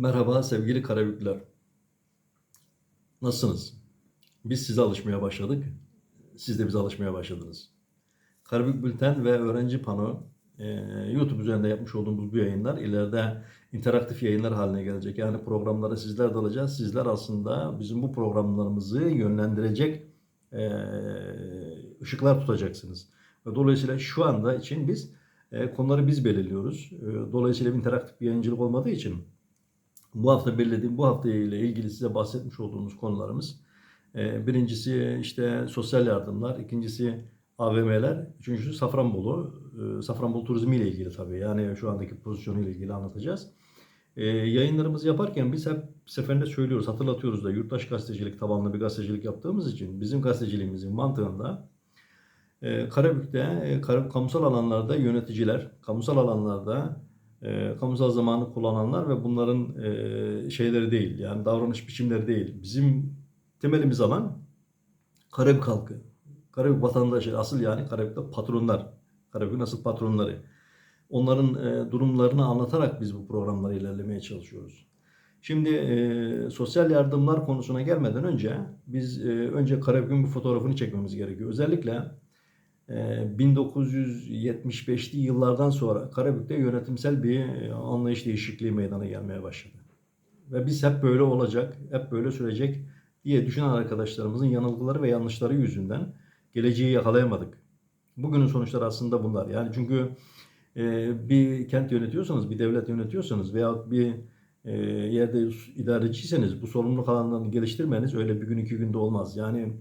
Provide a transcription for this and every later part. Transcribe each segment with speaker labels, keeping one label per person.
Speaker 1: Merhaba sevgili Karabükler. Nasılsınız? Biz size alışmaya başladık. Siz de bize alışmaya başladınız. Karabük Bülten ve Öğrenci Pano e, YouTube üzerinde yapmış olduğumuz bu yayınlar ileride interaktif yayınlar haline gelecek. Yani programlara sizler de alacağız. Sizler aslında bizim bu programlarımızı yönlendirecek e, ışıklar tutacaksınız. Dolayısıyla şu anda için biz e, konuları biz belirliyoruz. E, dolayısıyla interaktif bir yayıncılık olmadığı için bu hafta belirlediğim bu hafta ile ilgili size bahsetmiş olduğumuz konularımız. e, Birincisi işte sosyal yardımlar, ikincisi AVM'ler, üçüncüsü Safranbolu. E, Safranbolu turizmi ile ilgili tabii. Yani şu andaki pozisyonu ile ilgili anlatacağız. E, yayınlarımızı yaparken biz hep seferinde söylüyoruz, hatırlatıyoruz da yurttaş gazetecilik tabanlı bir gazetecilik yaptığımız için bizim gazeteciliğimizin mantığında Karabük'te Karabük kamusal alanlarda yöneticiler, kamusal alanlarda e, kamusal zamanı kullananlar ve bunların e, şeyleri değil yani davranış biçimleri değil. Bizim temelimiz alan Karabük halkı. Karabük vatandaşı asıl yani Karabük'te patronlar. Karabük'ün asıl patronları. Onların e, durumlarını anlatarak biz bu programları ilerlemeye çalışıyoruz. Şimdi e, sosyal yardımlar konusuna gelmeden önce biz e, önce Karabük'ün bir fotoğrafını çekmemiz gerekiyor. Özellikle 1975'li yıllardan sonra Karabük'te yönetimsel bir e, anlayış değişikliği meydana gelmeye başladı. Ve biz hep böyle olacak, hep böyle sürecek diye düşünen arkadaşlarımızın yanılgıları ve yanlışları yüzünden geleceği yakalayamadık. Bugünün sonuçları aslında bunlar. Yani çünkü e, bir kent yönetiyorsanız, bir devlet yönetiyorsanız veya bir e, yerde idareciyseniz bu sorumluluk alanlarını geliştirmeniz öyle bir gün iki günde olmaz. Yani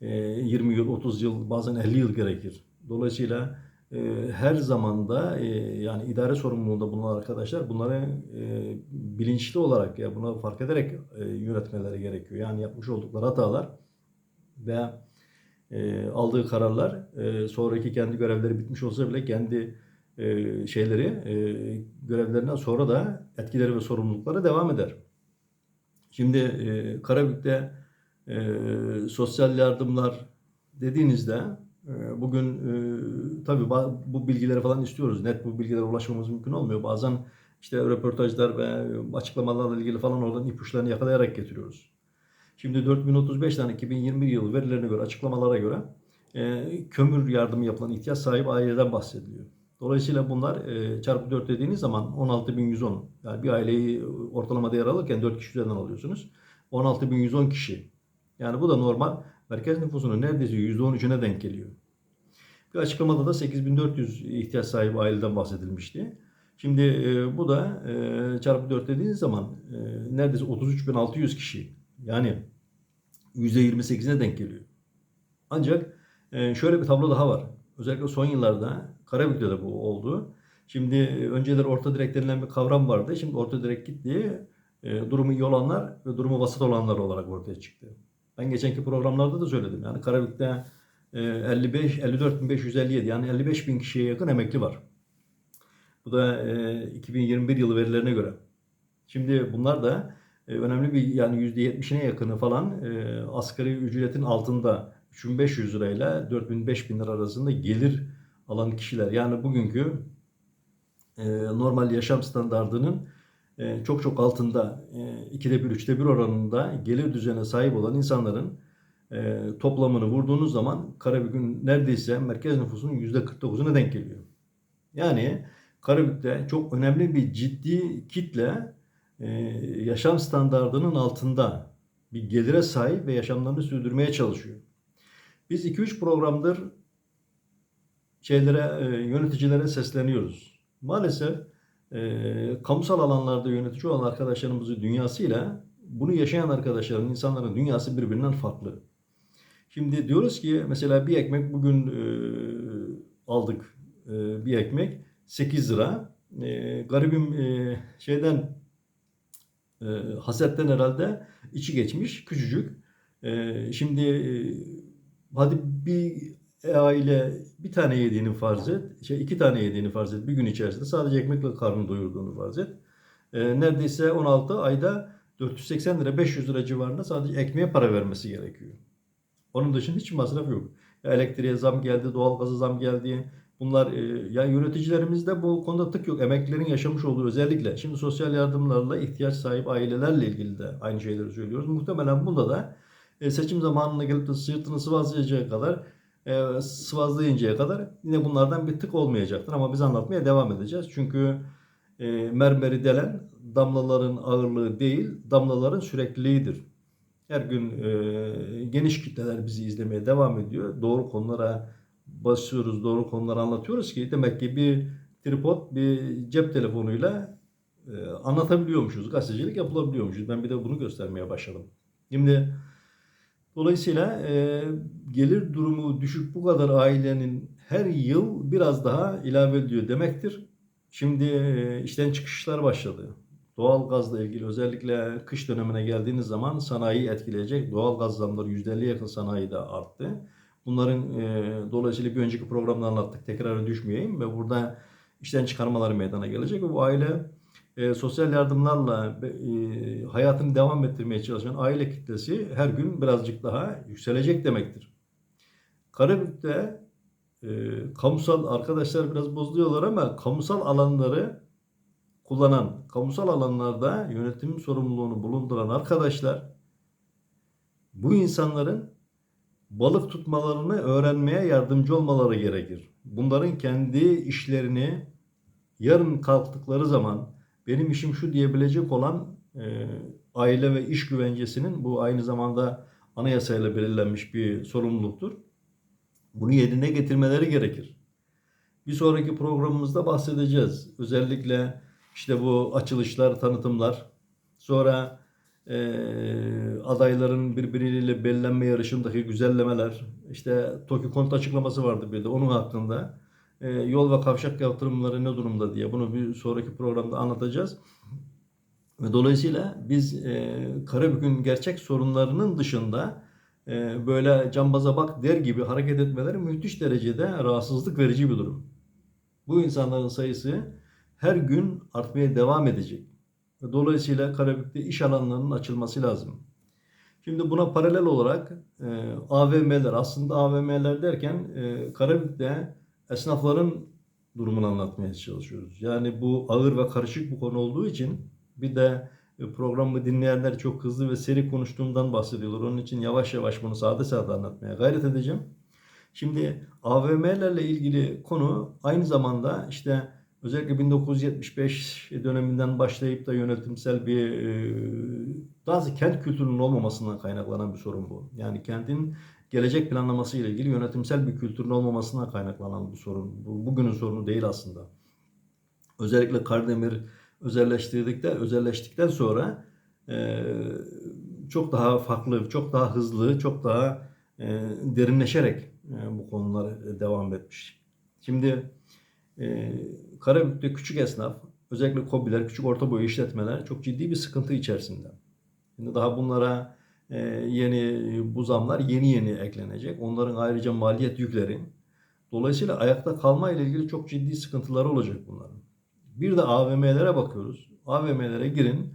Speaker 1: e, 20 yıl, 30 yıl, bazen 50 yıl gerekir. Dolayısıyla e, her zamanda e, yani idare sorumluluğunda bulunan arkadaşlar bunları e, bilinçli olarak ya buna fark ederek e, yönetmeleri gerekiyor. Yani yapmış oldukları hatalar ve e, aldığı kararlar e, sonraki kendi görevleri bitmiş olsa bile kendi e, şeyleri e, görevlerinden sonra da etkileri ve sorumlulukları devam eder. Şimdi e, Karabük'te sosyal yardımlar dediğinizde bugün e, tabii bu bilgileri falan istiyoruz. Net bu bilgilere ulaşmamız mümkün olmuyor. Bazen işte röportajlar ve açıklamalarla ilgili falan oradan ipuçlarını yakalayarak getiriyoruz. Şimdi 4035 tane 2021 yılı verilerine göre, açıklamalara göre e, kömür yardımı yapılan ihtiyaç sahibi aileden bahsediliyor. Dolayısıyla bunlar e, çarpı 4 dediğiniz zaman 16.110 yani bir aileyi ortalama değer alırken 4 kişi üzerinden alıyorsunuz. 16.110 kişi. Yani bu da normal merkez nüfusunun neredeyse %13'üne denk geliyor. Bir açıklamada da 8400 ihtiyaç sahibi aileden bahsedilmişti. Şimdi e, bu da e, çarpı 4 dediğiniz zaman e, neredeyse 33.600 kişi. Yani %28'ine denk geliyor. Ancak e, şöyle bir tablo daha var. Özellikle son yıllarda Karabük'te de bu oldu. Şimdi e, önceleri orta direk denilen bir kavram vardı. Şimdi orta direk gitti. E, durumu iyi olanlar ve durumu vasat olanlar olarak ortaya çıktı. Ben geçenki programlarda da söyledim. Yani Karabük'te e, 55 54.557 yani 55 bin kişiye yakın emekli var. Bu da e, 2021 yılı verilerine göre. Şimdi bunlar da e, önemli bir yani %70'ine yakını falan e, asgari ücretin altında 3500 lirayla 4000-5000 lira arasında gelir alan kişiler. Yani bugünkü e, normal yaşam standartının e, çok çok altında e, ikide bir, üçte bir oranında gelir düzenine sahip olan insanların e, toplamını vurduğunuz zaman Karabük'ün neredeyse merkez nüfusunun %49'una denk geliyor. Yani Karabük'te çok önemli bir ciddi kitle e, yaşam standardının altında bir gelire sahip ve yaşamlarını sürdürmeye çalışıyor. Biz 2-3 programdır şeylere, e, yöneticilere sesleniyoruz. Maalesef e, kamusal alanlarda yönetici olan arkadaşlarımızın dünyasıyla bunu yaşayan arkadaşların, insanların dünyası birbirinden farklı. Şimdi diyoruz ki mesela bir ekmek bugün e, aldık e, bir ekmek 8 lira. E, garibim e, şeyden e, hasetten herhalde içi geçmiş küçücük. E, şimdi e, hadi bir aile bir tane yediğini farz et, şey iki tane yediğini farz et bir gün içerisinde sadece ekmekle karnını doyurduğunu farz et. E, neredeyse 16 ayda 480 lira 500 lira civarında sadece ekmeğe para vermesi gerekiyor. Onun dışında hiç masraf yok. Ya elektriğe zam geldi, doğalgaza zam geldi, Bunlar e, ya yöneticilerimizde bu konuda tık yok. Emeklilerin yaşamış olduğu özellikle. Şimdi sosyal yardımlarla ihtiyaç sahibi ailelerle ilgili de aynı şeyleri söylüyoruz. Muhtemelen bunda da e, seçim zamanına gelip de sırtını sıvazlayacağı kadar e, sıvazlayıncaya kadar yine bunlardan bir tık olmayacaktır. Ama biz anlatmaya devam edeceğiz. Çünkü e, mermeri delen damlaların ağırlığı değil, damlaların sürekliliğidir. Her gün e, geniş kitleler bizi izlemeye devam ediyor. Doğru konulara basıyoruz, doğru konuları anlatıyoruz ki demek ki bir tripod, bir cep telefonuyla e, anlatabiliyormuşuz. Gazetecilik yapılabiliyormuşuz. Ben bir de bunu göstermeye başladım. Şimdi dolayısıyla e, gelir durumu düşük bu kadar ailenin her yıl biraz daha ilave ediyor demektir. Şimdi e, işten çıkışlar başladı. Doğal gazla ilgili özellikle kış dönemine geldiğiniz zaman sanayiyi etkileyecek doğal gaz zamları %50 yakın sanayide arttı. Bunların e, dolayısıyla bir önceki programda anlattık. Tekrar düşmeyeyim ve burada işten çıkarmaları meydana gelecek ve bu aile e, sosyal yardımlarla e, hayatını devam ettirmeye çalışan aile kitlesi her gün birazcık daha yükselecek demektir. Karabük'te e, kamusal arkadaşlar biraz bozuluyorlar ama kamusal alanları kullanan, kamusal alanlarda yönetim sorumluluğunu bulunduran arkadaşlar bu insanların balık tutmalarını öğrenmeye yardımcı olmaları gerekir. Bunların kendi işlerini yarın kalktıkları zaman benim işim şu diyebilecek olan e, aile ve iş güvencesinin bu aynı zamanda anayasayla belirlenmiş bir sorumluluktur. Bunu yerine getirmeleri gerekir. Bir sonraki programımızda bahsedeceğiz. Özellikle işte bu açılışlar, tanıtımlar, sonra e, adayların birbiriyle belirlenme yarışındaki güzellemeler, işte TOKİ konut açıklaması vardı bir de onun hakkında. E, yol ve kavşak yaptırımları ne durumda diye bunu bir sonraki programda anlatacağız. Ve dolayısıyla biz e, Karabük'ün gerçek sorunlarının dışında e, böyle cambaza bak der gibi hareket etmeleri müthiş derecede rahatsızlık verici bir durum. Bu insanların sayısı her gün artmaya devam edecek. Dolayısıyla Karabük'te iş alanlarının açılması lazım. Şimdi buna paralel olarak e, AVM'ler aslında AVM'ler derken e, Karabük'te esnafların durumunu anlatmaya çalışıyoruz. Yani bu ağır ve karışık bir konu olduğu için bir de e, programı dinleyenler çok hızlı ve seri konuştuğumdan bahsediyorlar. Onun için yavaş yavaş bunu sade sade anlatmaya gayret edeceğim. Şimdi AVM'lerle ilgili konu aynı zamanda işte özellikle 1975 döneminden başlayıp da yönetimsel bir bazı kent kültürünün olmamasından kaynaklanan bir sorun bu. Yani kentin gelecek planlaması ile ilgili yönetimsel bir kültürün olmamasından kaynaklanan bir sorun. Bu bugünün sorunu değil aslında. Özellikle Kardemir özelleştirdikten özelleştikten sonra e, çok daha farklı, çok daha hızlı, çok daha e, derinleşerek e, bu konular devam etmiş. Şimdi e, Karabük'te küçük esnaf, özellikle KOBİ'ler, küçük orta boy işletmeler çok ciddi bir sıkıntı içerisinde. Şimdi daha bunlara yeni bu zamlar yeni yeni eklenecek. Onların ayrıca maliyet yükleri. Dolayısıyla ayakta kalma ile ilgili çok ciddi sıkıntıları olacak bunların. Bir de AVM'lere bakıyoruz. AVM'lere girin.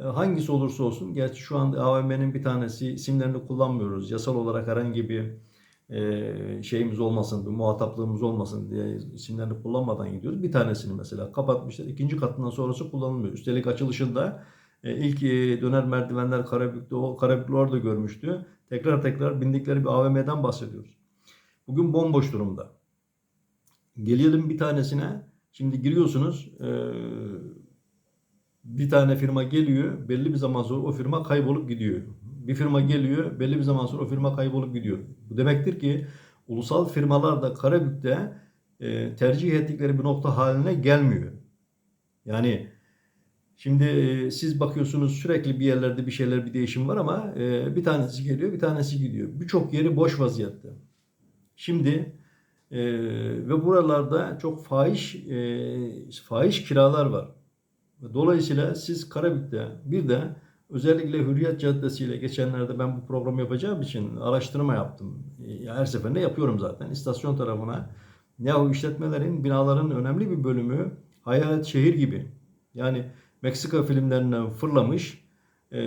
Speaker 1: E, hangisi olursa olsun, gerçi şu anda AVM'nin bir tanesi isimlerini kullanmıyoruz. Yasal olarak herhangi bir e, şeyimiz olmasın, bir muhataplığımız olmasın diye isimlerini kullanmadan gidiyoruz. Bir tanesini mesela kapatmışlar. İkinci katından sonrası kullanılmıyor. Üstelik açılışında ilk döner merdivenler Karabük'te, o Karabüklü orada görmüştü. Tekrar tekrar bindikleri bir AVM'den bahsediyoruz. Bugün bomboş durumda. Gelelim bir tanesine. Şimdi giriyorsunuz bir tane firma geliyor belli bir zaman sonra o firma kaybolup gidiyor. Bir firma geliyor belli bir zaman sonra o firma kaybolup gidiyor. Bu demektir ki ulusal firmalar da Karabük'te tercih ettikleri bir nokta haline gelmiyor. Yani şimdi siz bakıyorsunuz sürekli bir yerlerde bir şeyler bir değişim var ama bir tanesi geliyor bir tanesi gidiyor. Birçok yeri boş vaziyette. Şimdi ve buralarda çok fahiş e, fahiş kiralar var. Dolayısıyla siz Karabük'te bir de özellikle Hürriyet Caddesi ile geçenlerde ben bu programı yapacağım için araştırma yaptım. Her seferinde yapıyorum zaten. İstasyon tarafına yahu işletmelerin, binaların önemli bir bölümü hayalet şehir gibi. Yani Meksika filmlerinden fırlamış e,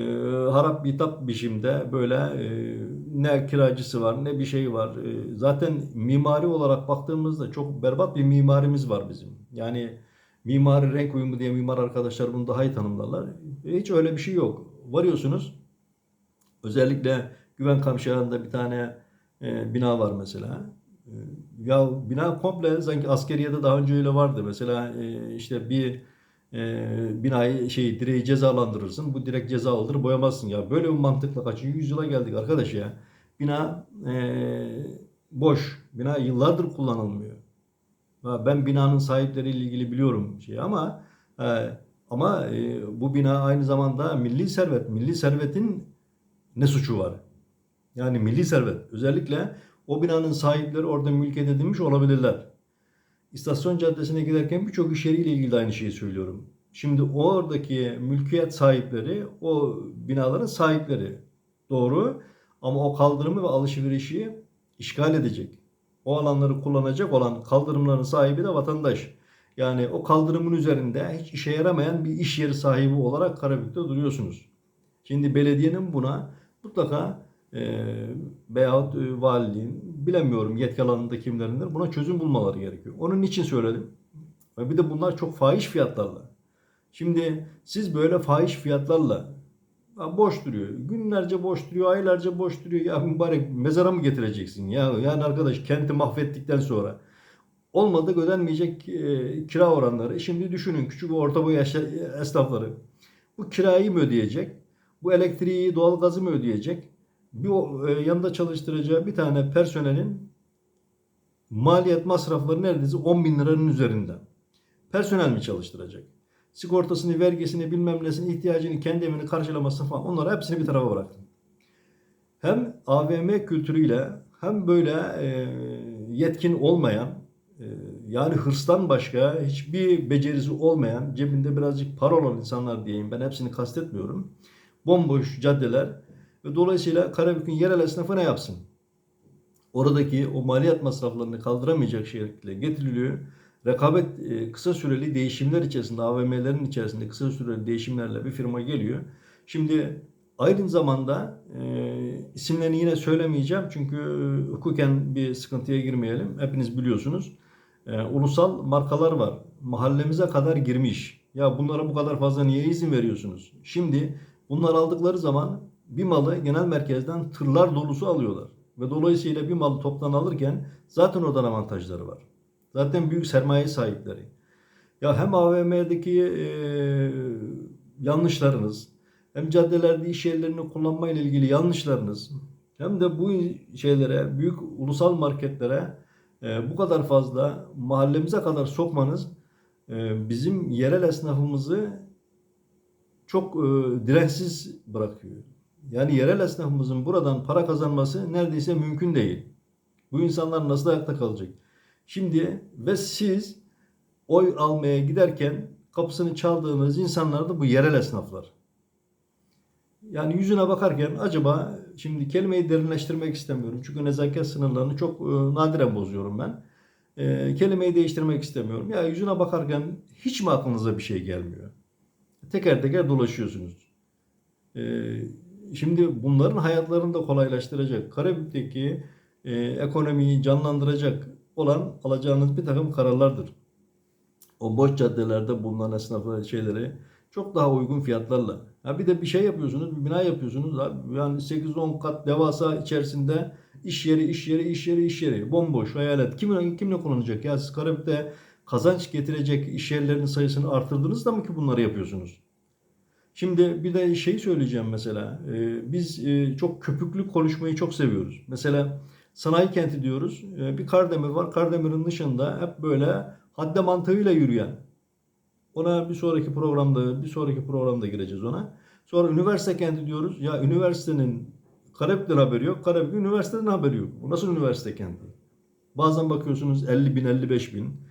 Speaker 1: harap bitap biçimde böyle e, ne kiracısı var ne bir şey var. E, zaten mimari olarak baktığımızda çok berbat bir mimarimiz var bizim. Yani mimari renk uyumu diye mimar arkadaşlar bunu daha iyi tanımlarlar. E, hiç öyle bir şey yok. Varıyorsunuz özellikle Güven Kavşağı'nda bir tane e, bina var mesela. E, ya bina komple sanki askeriyede daha önce öyle vardı. Mesela e, işte bir e, binayı şey direği cezalandırırsın. Bu direk ceza alır boyamazsın ya. Böyle bir mantıkla kaçıncı yüzyıla geldik arkadaş ya. Bina e, boş. Bina yıllardır kullanılmıyor. Ben binanın sahipleriyle ilgili biliyorum şey ama e, ama e, bu bina aynı zamanda milli servet. Milli servetin ne suçu var? Yani milli servet. Özellikle o binanın sahipleri orada mülkiyet edinmiş olabilirler. İstasyon Caddesi'ne giderken birçok iş yeriyle ilgili aynı şeyi söylüyorum. Şimdi oradaki mülkiyet sahipleri o binaların sahipleri. Doğru. Ama o kaldırımı ve alışverişi işgal edecek. O alanları kullanacak olan kaldırımların sahibi de vatandaş. Yani o kaldırımın üzerinde hiç işe yaramayan bir iş yeri sahibi olarak Karabük'te duruyorsunuz. Şimdi belediyenin buna mutlaka e, veyahut valiliğin bilemiyorum yetki alanında kimlerindir buna çözüm bulmaları gerekiyor. Onun için söyledim. Ve bir de bunlar çok fahiş fiyatlarla. Şimdi siz böyle fahiş fiyatlarla ya boş duruyor. Günlerce boş duruyor, aylarca boş duruyor. Ya mübarek mezara mı getireceksin? Ya yani arkadaş kenti mahvettikten sonra olmadık ödenmeyecek e, kira oranları. Şimdi düşünün küçük ve orta boy esnafları. Bu kirayı mı ödeyecek? Bu elektriği, doğalgazı mı ödeyecek? Bir e, yanında çalıştıracağı bir tane personelin maliyet masrafları neredeyse 10 bin liranın üzerinde. Personel mi çalıştıracak? Sigortasını, vergisini, bilmem nesini, ihtiyacını, kendi evini karşılamasını falan onları hepsini bir tarafa bıraktım. Hem AVM kültürüyle hem böyle e, yetkin olmayan e, yani hırstan başka hiçbir becerisi olmayan cebinde birazcık para olan insanlar diyeyim ben hepsini kastetmiyorum. Bomboş caddeler ve dolayısıyla Karabük'ün yerel esnafı ne yapsın? Oradaki o maliyet masraflarını kaldıramayacak şekilde getiriliyor. Rekabet e, kısa süreli değişimler içerisinde AVM'lerin içerisinde kısa süreli değişimlerle bir firma geliyor. Şimdi aynı zamanda e, isimlerini yine söylemeyeceğim çünkü hukuken bir sıkıntıya girmeyelim. Hepiniz biliyorsunuz. E, ulusal markalar var. Mahallemize kadar girmiş. Ya bunlara bu kadar fazla niye izin veriyorsunuz? Şimdi bunlar aldıkları zaman bir malı genel merkezden tırlar dolusu alıyorlar. Ve dolayısıyla bir malı toptan alırken zaten oradan avantajları var. Zaten büyük sermaye sahipleri. Ya hem AVM'deki e, yanlışlarınız, hem caddelerde iş yerlerini kullanmayla ilgili yanlışlarınız, hem de bu şeylere, büyük ulusal marketlere e, bu kadar fazla mahallemize kadar sokmanız e, bizim yerel esnafımızı çok e, dirençsiz bırakıyor. Yani yerel esnafımızın buradan para kazanması neredeyse mümkün değil. Bu insanlar nasıl ayakta kalacak? Şimdi ve siz oy almaya giderken kapısını çaldığınız insanlar da bu yerel esnaflar. Yani yüzüne bakarken acaba şimdi kelimeyi derinleştirmek istemiyorum. Çünkü nezaket sınırlarını çok e, nadiren bozuyorum ben. E, kelimeyi değiştirmek istemiyorum. Ya yüzüne bakarken hiç mi aklınıza bir şey gelmiyor? Teker teker dolaşıyorsunuz. E, şimdi bunların hayatlarını da kolaylaştıracak. Karabük'teki e, ekonomiyi canlandıracak olan alacağınız bir takım kararlardır. O boş caddelerde bulunan esnafı şeyleri çok daha uygun fiyatlarla. Ha bir de bir şey yapıyorsunuz, bir bina yapıyorsunuz. Abi. Yani 8-10 kat devasa içerisinde iş yeri, iş yeri, iş yeri, iş yeri. Bomboş, hayalet. Kim, kimle kullanacak? Ya siz Karabük'te kazanç getirecek iş yerlerinin sayısını artırdınız da mı ki bunları yapıyorsunuz? Şimdi bir de şey söyleyeceğim mesela. Ee, biz e, çok köpüklü konuşmayı çok seviyoruz. Mesela sanayi kenti diyoruz. Ee, bir Kardemir var. Kardemir'in dışında hep böyle hadde mantığıyla yürüyen. Ona bir sonraki programda, bir sonraki programda gireceğiz ona. Sonra üniversite kenti diyoruz. Ya üniversitenin Karabük'ten haberi yok. Karabük üniversiteden haberi yok. Bu nasıl üniversite kenti? Bazen bakıyorsunuz 50 bin, 55 bin.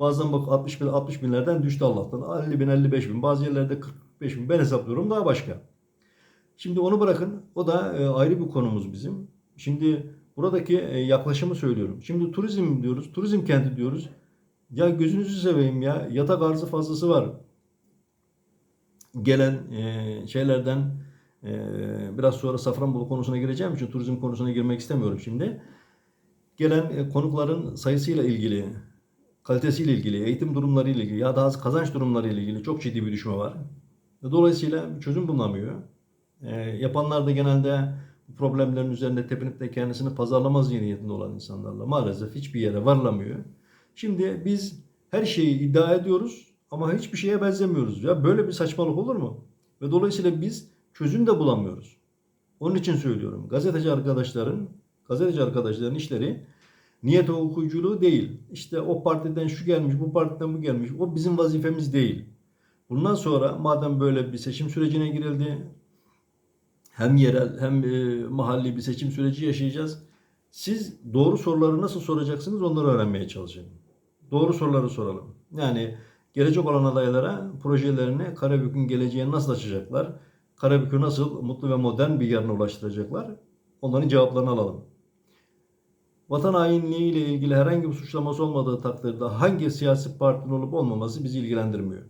Speaker 1: Bazen bak 60 bin, 60 binlerden düştü Allah'tan. 50 bin, 55 bin. Bazı yerlerde 40 5000 ben hesaplıyorum daha başka. Şimdi onu bırakın. O da e, ayrı bir konumuz bizim. Şimdi buradaki e, yaklaşımı söylüyorum. Şimdi turizm diyoruz. Turizm kenti diyoruz. Ya gözünüzü seveyim ya. Yatak arzı fazlası var. Gelen e, şeylerden biraz sonra Safranbolu konusuna gireceğim için turizm konusuna girmek istemiyorum şimdi. Gelen konukların sayısıyla ilgili, kalitesiyle ilgili, eğitim durumlarıyla ilgili ya da kazanç durumlarıyla ilgili çok ciddi bir düşme var. Dolayısıyla bir çözüm bulunamıyor. E, yapanlar da genelde bu problemlerin üzerinde tepinip de kendisini pazarlama zihniyetinde olan insanlarla maalesef hiçbir yere varılamıyor. Şimdi biz her şeyi iddia ediyoruz ama hiçbir şeye benzemiyoruz. Ya böyle bir saçmalık olur mu? Ve dolayısıyla biz çözüm de bulamıyoruz. Onun için söylüyorum. Gazeteci arkadaşların, gazeteci arkadaşların işleri niyet okuyuculuğu değil. İşte o partiden şu gelmiş, bu partiden bu gelmiş. O bizim vazifemiz değil. Bundan sonra madem böyle bir seçim sürecine girildi, hem yerel hem e, mahalli bir seçim süreci yaşayacağız. Siz doğru soruları nasıl soracaksınız onları öğrenmeye çalışın. Doğru soruları soralım. Yani gelecek olan adaylara projelerini Karabük'ün geleceğini nasıl açacaklar? Karabük'ü nasıl mutlu ve modern bir yerine ulaştıracaklar? Onların cevaplarını alalım. Vatan hainliği ile ilgili herhangi bir suçlaması olmadığı takdirde hangi siyasi partinin olup olmaması bizi ilgilendirmiyor.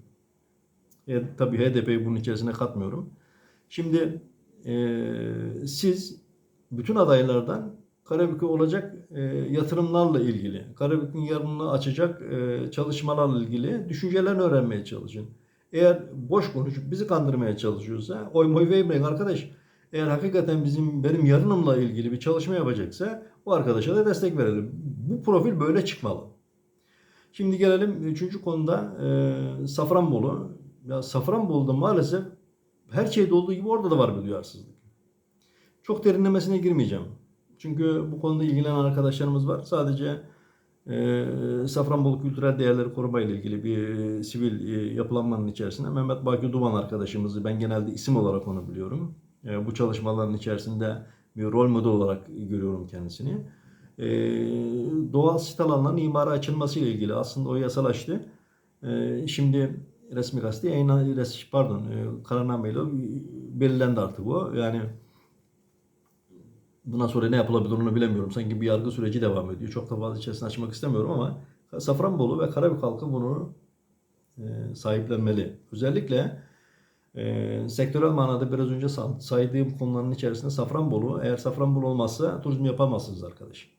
Speaker 1: E, tabii HDP'yi bunun içerisine katmıyorum. Şimdi e, siz bütün adaylardan Karabük'e olacak e, yatırımlarla ilgili, Karabük'ün yarınını açacak e, çalışmalarla ilgili düşüncelerini öğrenmeye çalışın. Eğer boş konuşup bizi kandırmaya çalışıyorsa oy moy vermeyin arkadaş. Eğer hakikaten bizim benim yarınımla ilgili bir çalışma yapacaksa o arkadaşa da destek verelim. Bu profil böyle çıkmalı. Şimdi gelelim üçüncü konuda e, Safranbolu. Ya Safranbolu'da maalesef her şeyde olduğu gibi orada da var bir duyarsızlık. Çok derinlemesine girmeyeceğim. Çünkü bu konuda ilgilenen arkadaşlarımız var. Sadece e, Safranbolu Kültürel Değerleri Koruma ile ilgili bir e, sivil e, yapılanmanın içerisinde Mehmet Baki Duman arkadaşımızı ben genelde isim olarak onu biliyorum. E, bu çalışmaların içerisinde bir rol model olarak görüyorum kendisini. E, doğal sit alanlarının imara açılması ile ilgili aslında o yasalaştı. E, şimdi resmi gazete yayınlandı, pardon e, kararnameyle belirlendi artık bu. Yani bundan sonra ne yapılabilir onu bilemiyorum. Sanki bir yargı süreci devam ediyor. Çok da fazla içerisini açmak istemiyorum ama Safranbolu ve Karabük halkı bunu e, sahiplenmeli. Özellikle e, sektörel manada biraz önce saydığım konuların içerisinde Safranbolu, eğer Safranbolu olmazsa turizm yapamazsınız arkadaş.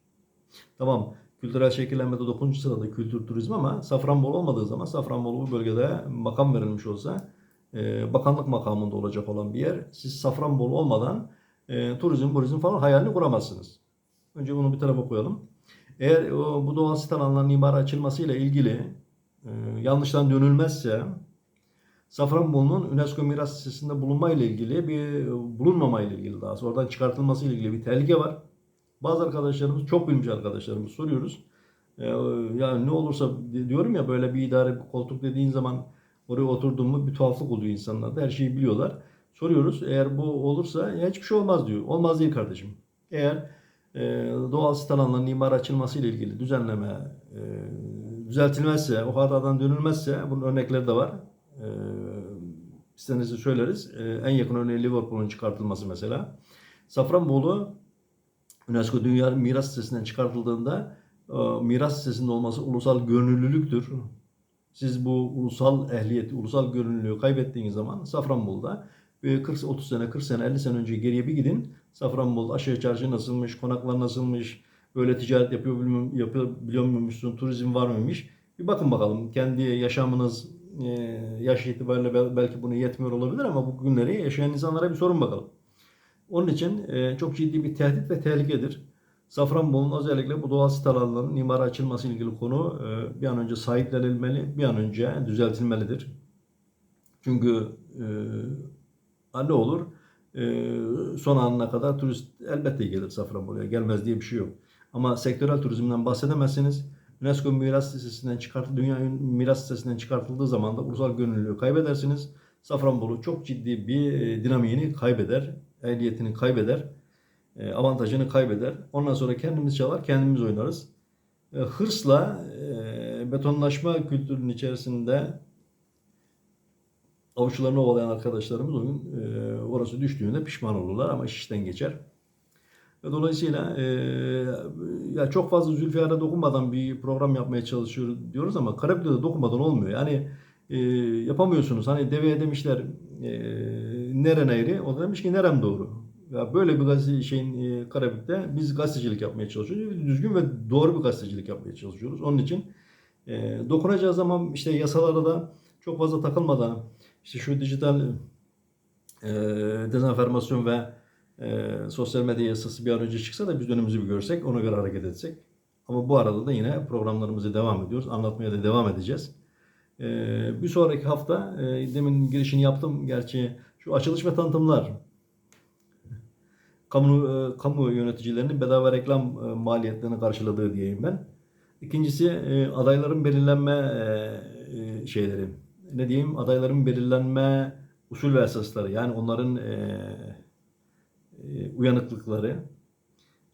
Speaker 1: Tamam, kültürel şekillenmede 9. sırada kültür turizm ama Safranbolu olmadığı zaman Safranbolu bu bölgede makam verilmiş olsa e, bakanlık makamında olacak olan bir yer. Siz Safranbolu olmadan e, turizm, turizm falan hayalini kuramazsınız. Önce bunu bir tarafa koyalım. Eğer o, bu doğal sit alanlarının imara açılmasıyla ilgili e, yanlıştan dönülmezse Safranbolu'nun UNESCO miras listesinde bulunma ile ilgili bir bulunmama ile ilgili daha sonra oradan çıkartılması ile ilgili bir tehlike var. Bazı arkadaşlarımız çok bilmiş arkadaşlarımız soruyoruz. Ee, yani ne olursa diyorum ya böyle bir idare bir koltuk dediğin zaman oraya oturduğum mu bir tuhaflık oluyor insanlarda. Her şeyi biliyorlar. Soruyoruz. Eğer bu olursa ya hiçbir şey olmaz diyor. Olmaz değil kardeşim. Eğer e, doğal sit alanlarının imar açılması ile ilgili düzenleme e, düzeltilmezse, o hatadan dönülmezse bunun örnekleri de var. E, istenirse söyleriz. E, en yakın örneği Liverpool'un çıkartılması mesela. Safranbolu UNESCO Dünya Miras Listesi'nden çıkartıldığında e, miras listesinde olması ulusal gönüllülüktür. Siz bu ulusal ehliyeti, ulusal gönüllülüğü kaybettiğiniz zaman Safranbolu'da 40 30 sene, 40 sene, 50 sene önce geriye bir gidin. Safranbolu aşağı çarşı nasılmış, konaklar nasılmış, böyle ticaret yapıyor, yapabiliyor muymuşsun, turizm var mıymış? Bir bakın bakalım kendi yaşamınız e, yaş itibariyle belki bunu yetmiyor olabilir ama bu günleri yaşayan insanlara bir sorun bakalım. Onun için e, çok ciddi bir tehdit ve tehlikedir. Safranbolu'nun özellikle bu doğal sit alanlarının imara açılması ilgili konu e, bir an önce sahiplenilmeli, bir an önce düzeltilmelidir. Çünkü ne olur? son anına kadar turist elbette gelir Safranbolu'ya. Gelmez diye bir şey yok. Ama sektörel turizmden bahsedemezsiniz. UNESCO miras listesinden çıkartıldığı, dünya miras listesinden çıkartıldığı zaman da ulusal gönüllülüğü kaybedersiniz. Safranbolu çok ciddi bir dinamiğini kaybeder ehliyetini kaybeder, e, avantajını kaybeder. Ondan sonra kendimiz çalar, kendimiz oynarız. E, hırsla e, betonlaşma kültürünün içerisinde avuçlarını ovalayan arkadaşlarımız o gün orası düştüğünde pişman olurlar ama iş işten geçer. Dolayısıyla e, ya çok fazla Zülfiyar'a dokunmadan bir program yapmaya çalışıyoruz diyoruz ama Karabük'te de dokunmadan olmuyor. Yani e, yapamıyorsunuz. Hani deveye demişler neren eğri? O da demiş ki nerem doğru. Ya böyle bir gazete şeyin e, Karabük'te biz gazetecilik yapmaya çalışıyoruz. Düzgün ve doğru bir gazetecilik yapmaya çalışıyoruz. Onun için e, dokunacağız ama işte yasalara da çok fazla takılmadan işte şu dijital e, dezenformasyon ve e, sosyal medya yasası bir an önce çıksa da biz önümüzü bir görsek ona göre hareket etsek. Ama bu arada da yine programlarımızı devam ediyoruz. Anlatmaya da devam edeceğiz. E, bir sonraki hafta e, demin girişini yaptım. Gerçi şu açılış ve tanıtımlar kamu, e, kamu yöneticilerinin bedava reklam e, maliyetlerini karşıladığı diyeyim ben. İkincisi e, adayların belirlenme şeyleri. Ne diyeyim? Adayların belirlenme usul ve esasları. Yani onların uyanıklıkları.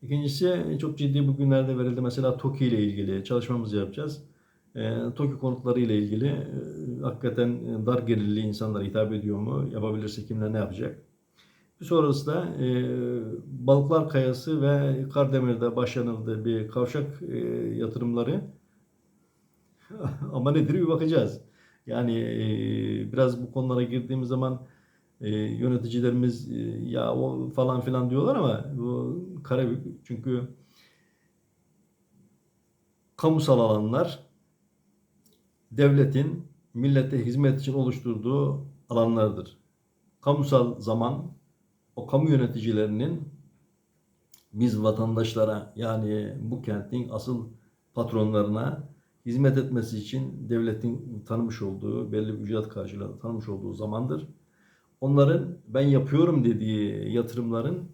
Speaker 1: İkincisi çok ciddi bugünlerde verildi. Mesela TOKİ ile ilgili çalışmamızı yapacağız. E, TOKİ konutları ile ilgili e, hakikaten dar gelirli insanlara hitap ediyor mu? Yapabilirse kimler ne yapacak? Bir sonrası da e, Balıklar Kayası ve Kardemir'de başlanıldı bir kavşak e, yatırımları. Ama nedir bir bakacağız. Yani e, biraz bu konulara girdiğimiz zaman e, yöneticilerimiz e, ya o falan filan diyorlar ama bu Karabük çünkü kamusal alanlar devletin millete hizmet için oluşturduğu alanlardır. Kamusal zaman o kamu yöneticilerinin biz vatandaşlara yani bu kentin asıl patronlarına hizmet etmesi için devletin tanımış olduğu belli bir ücret karşılığında tanımış olduğu zamandır. Onların ben yapıyorum dediği yatırımların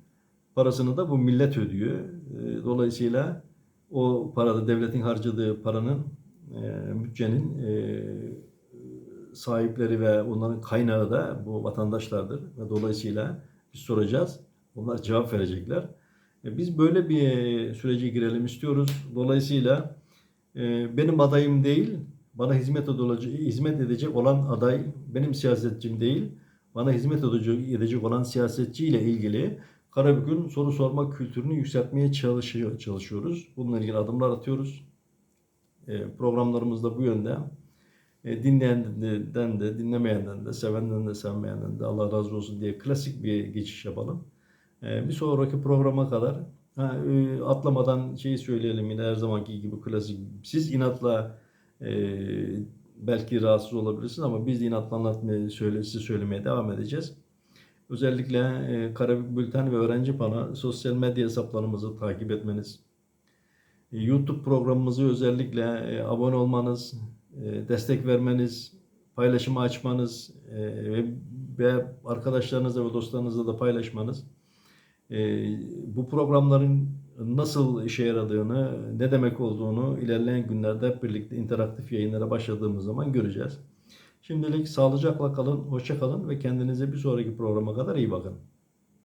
Speaker 1: parasını da bu millet ödüyor. E, Dolayısıyla o parada devletin harcadığı paranın e, bütçenin e, sahipleri ve onların kaynağı da bu vatandaşlardır. Ve dolayısıyla biz soracağız. Onlar cevap verecekler. E, Biz böyle bir sürece girelim istiyoruz. Dolayısıyla e, benim adayım değil, bana hizmet edecek, hizmet edecek olan aday benim siyasetçim değil, bana hizmet edecek, olan siyasetçi ile ilgili Karabük'ün soru sorma kültürünü yükseltmeye çalışıyor, çalışıyoruz. Bununla ilgili adımlar atıyoruz. E, programlarımız da bu yönde. E, dinleyenden de, dinlemeyenden de, sevenden de, sevmeyenden de Allah razı olsun diye klasik bir geçiş yapalım. E, bir sonraki programa kadar atlamadan şeyi söyleyelim yine her zamanki gibi klasik. Siz inatla belki rahatsız olabilirsiniz ama biz de inatla anlatmaya, söyle, söylemeye devam edeceğiz. Özellikle Karabük Bülten ve Öğrenci Pano sosyal medya hesaplarımızı takip etmeniz, YouTube programımızı özellikle e, abone olmanız, e, destek vermeniz, paylaşımı açmanız e, ve arkadaşlarınızla ve dostlarınızla da paylaşmanız bu programların nasıl işe yaradığını, ne demek olduğunu ilerleyen günlerde hep birlikte interaktif yayınlara başladığımız zaman göreceğiz. Şimdilik sağlıcakla kalın, hoşça kalın ve kendinize bir sonraki programa kadar iyi bakın.